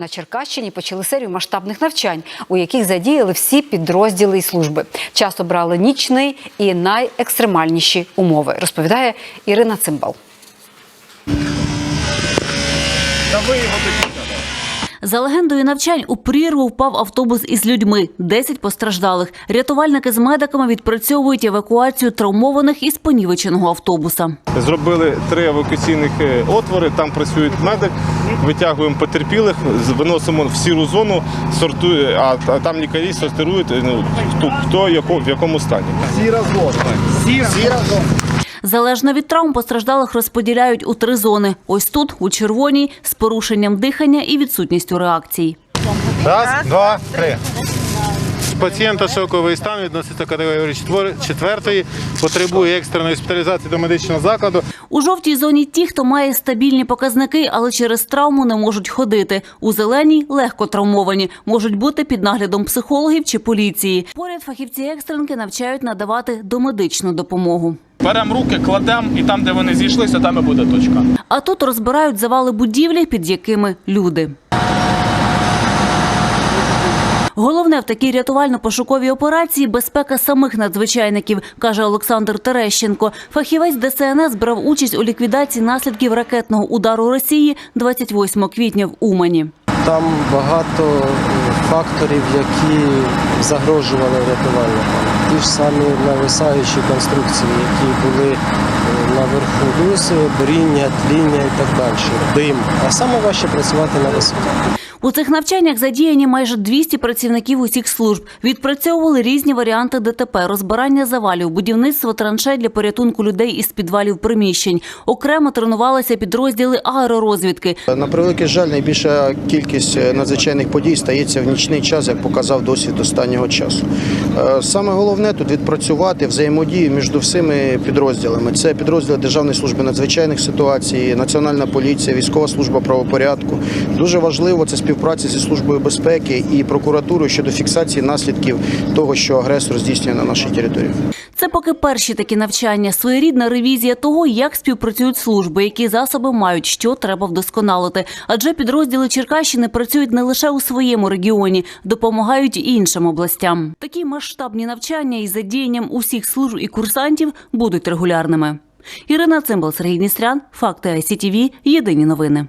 На Черкащині почали серію масштабних навчань, у яких задіяли всі підрозділи і служби. Часто брали нічний і найекстремальніші умови, розповідає Ірина Цимбал. За легендою навчань у прірву впав автобус із людьми. 10 постраждалих. Рятувальники з медиками відпрацьовують евакуацію травмованих із понівеченого автобуса. Зробили три евакуаційних е, отвори. Там працюють медик, витягуємо потерпілих, з- виносимо в сіру зону, сортує, а, там лікарі сортирують е, ну, хто, хто в якому стані. Залежно від травм постраждалих розподіляють у три зони. Ось тут, у червоній, з порушенням дихання і відсутністю реакцій. Раз, два, три. Пацієнта шоковий стан відноситься категорії четвер- четвертої, потребує екстреної госпіталізації до медичного закладу. У жовтій зоні ті, хто має стабільні показники, але через травму не можуть ходити. У зеленій легко травмовані, можуть бути під наглядом психологів чи поліції. Поряд фахівці екстренки навчають надавати домедичну допомогу. Беремо руки, кладемо, і там, де вони зійшлися, там і буде точка. А тут розбирають завали будівлі, під якими люди. Головне в такій рятувально-пошуковій операції безпека самих надзвичайників, каже Олександр Терещенко. Фахівець ДСНС брав участь у ліквідації наслідків ракетного удару Росії 28 квітня в Умані. Там багато факторів, які загрожували рятувальникам. Ті ж самі нависаючі конструкції, які були е, наверху люси, буріння, тління і так далі. Дим. А саме важче працювати на висоті. У цих навчаннях задіяні майже 200 працівників усіх служб. Відпрацьовували різні варіанти ДТП, розбирання завалів, будівництво траншей для порятунку людей із підвалів приміщень. Окремо тренувалися підрозділи аеророзвідки. На превеликий жаль, найбільша кількість е, надзвичайних подій стається в нічний час, як показав досвід останнього часу. Е, Саме головне тут відпрацювати взаємодію між всіми підрозділами. Це підрозділи Державної служби надзвичайних ситуацій, Національна поліція, військова служба правопорядку. Дуже важливо це співпраця зі службою безпеки і прокуратурою щодо фіксації наслідків того, що агресор здійснює на нашій території. Це поки перші такі навчання, своєрідна ревізія того, як співпрацюють служби, які засоби мають, що треба вдосконалити. Адже підрозділи Черкащини працюють не лише у своєму регіоні, допомагають і іншим областям. Такі масштабні навчання із задіянням усіх служб і курсантів будуть регулярними. Ірина Цимбал, Сергій Ністрян, Факти ICTV, Єдині новини.